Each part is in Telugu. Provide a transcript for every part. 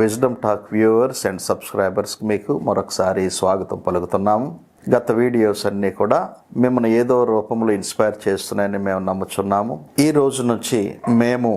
విజ్డమ్ టాక్ వ్యూవర్స్ అండ్ సబ్స్క్రైబర్స్కి మీకు మరొకసారి స్వాగతం పలుకుతున్నాము గత వీడియోస్ అన్నీ కూడా మిమ్మల్ని ఏదో రూపంలో ఇన్స్పైర్ చేస్తున్నాయని మేము నమ్ముచున్నాము. ఈ రోజు నుంచి మేము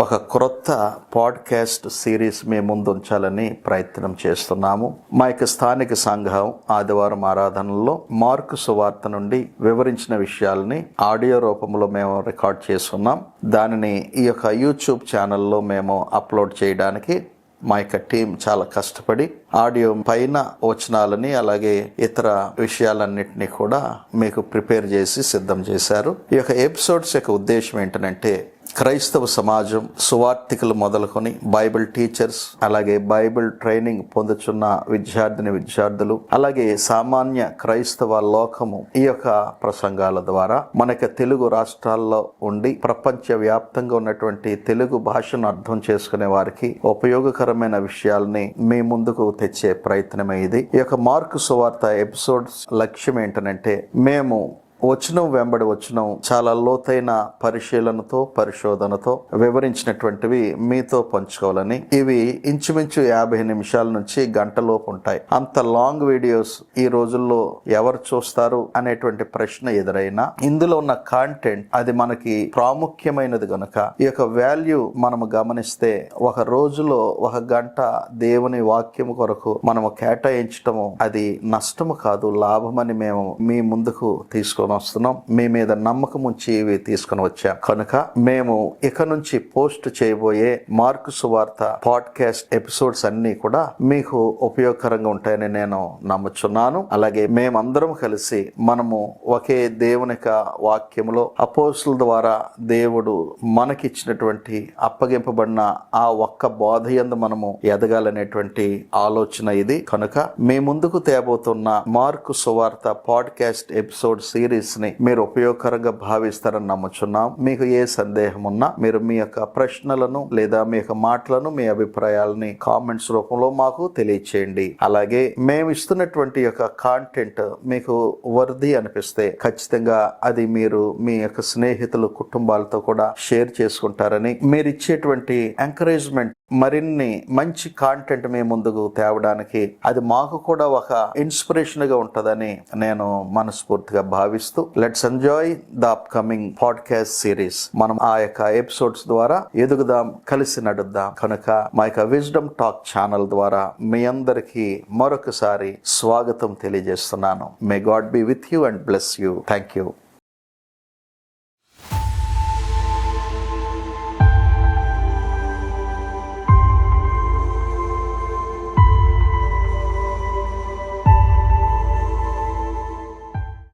ఒక క్రొత్త పాడ్కాస్ట్ సిరీస్ మీ ముందు ఉంచాలని ప్రయత్నం చేస్తున్నాము. మా యొక్క స్థానిక సంఘం ఆదివారం ఆరాధనలో మార్కు సువార్త నుండి వివరించిన విషయాలని ఆడియో రూపంలో మేము రికార్డ్ చేసుకున్నాం దానిని ఈ యొక్క యూట్యూబ్ ఛానల్లో మేము అప్లోడ్ చేయడానికి మా యొక్క టీం చాలా కష్టపడి ఆడియో పైన వచనాలని అలాగే ఇతర విషయాలన్నింటినీ కూడా మీకు ప్రిపేర్ చేసి సిద్ధం చేశారు. ఈ యొక్క ఎపిసోడ్స్ యొక్క ఉద్దేశం ఏంటంటే క్రైస్తవ సమాజం సువార్థికలు మొదలుకొని బైబిల్ టీచర్స్ అలాగే బైబిల్ ట్రైనింగ్ పొందుచున్న విద్యార్థిని విద్యార్థులు అలాగే సామాన్య క్రైస్తవ లోకము ఈ యొక్క ప్రసంగాల ద్వారా మనకి తెలుగు రాష్ట్రాల్లో ఉండి ప్రపంచ వ్యాప్తంగా ఉన్నటువంటి తెలుగు భాషను అర్థం చేసుకునే వారికి ఉపయోగకరమైన విషయాల్ని మీ ముందుకు తెచ్చే ప్రయత్నమే ఇది. ఈ యొక్క మార్కు సువార్త ఎపిసోడ్స్ లక్ష్యం ఏంటనంటే మేము వచనం వెంబడి వచనం చాలా లోతైన పరిశీలనతో పరిశోధనతో వివరించినటువంటివి మీతో పంచుకోవాలని. ఇవి ఇంచుమించు యాభై నిమిషాల నుంచి గంటలోపు ఉంటాయి. అంత లాంగ్ వీడియోస్ ఈ రోజుల్లో ఎవరు చూస్తారు అనేటువంటి ప్రశ్న ఎదురైనా ఇందులో ఉన్న కాంటెంట్ అది మనకి ప్రాముఖ్యమైనది గనుక ఈ యొక్క వాల్యూ మనము గమనిస్తే ఒక రోజులో ఒక గంట దేవుని వాక్యము కొరకు మనము కేటాయించటము అది నష్టము కాదు లాభమని మేము మీ ముందుకు తీసుకో తీసుకొని వస్తున్నాం మీ మీద నమ్మకం ఉంచి ఇవి తీసుకొని వచ్చాం. కనుక మేము ఇక నుంచి పోస్ట్ చేయబోయే మార్కు సువార్త పాడ్కాస్ట్ ఎపిసోడ్స్ అన్ని కూడా మీకు ఉపయోగకరంగా ఉంటాయని నేను నమ్ముచున్నాను. అలాగే మేమందరం కలిసి మనము ఒకే దేవుని వాక్యములో అపోసుల ద్వారా దేవుడు మనకిచ్చినటువంటి అప్పగింపబడిన ఆ ఒక్క బోధ యందు మనము ఎదగాలనేటువంటి ఆలోచన ఇది. కనుక మీ ముందుకు తేబోతున్న మార్కు సువార్త పాడ్కాస్ట్ ఎపిసోడ్ సిరీస్ ని మీరు ఉపయోగకరంగా భావిస్తారని నమ్ముచున్నాం. మీకు ఏ సందేహం ఉన్నా మీరు మీ యొక్క ప్రశ్నలను లేదా మీ యొక్క మాటలను మీ అభిప్రాయాలని కామెంట్స్ రూపంలో మాకు తెలియచేయండి. అలాగే మేము ఇస్తున్నటువంటి యొక్క కాంటెంట్ మీకు వర్ది అనిపిస్తే ఖచ్చితంగా అది మీరు మీ యొక్క స్నేహితులు కుటుంబాలతో కూడా షేర్ చేసుకుంటారని మీరు ఇచ్చేటువంటి ఎంకరేజ్మెంట్ మరిన్ని మంచి కాంటెంట్ మీ ముందుకు తేవడానికి అది మాకు కూడా ఒక ఇన్స్పిరేషన్గా ఉంటుందని నేను మనస్ఫూర్తిగా భావిస్తూ let's enjoy the upcoming podcast series. మనం ఆ యొక్క ఎపిసోడ్స్ ద్వారా ఎదుగుదాం కలిసి నడుద్దాం. కనుక మా యొక్క విజ్డమ్ టాక్ ఛానల్ ద్వారా మీ అందరికీ మరొకసారి స్వాగతం తెలియజేస్తున్నాను. May God be with you and bless you thank you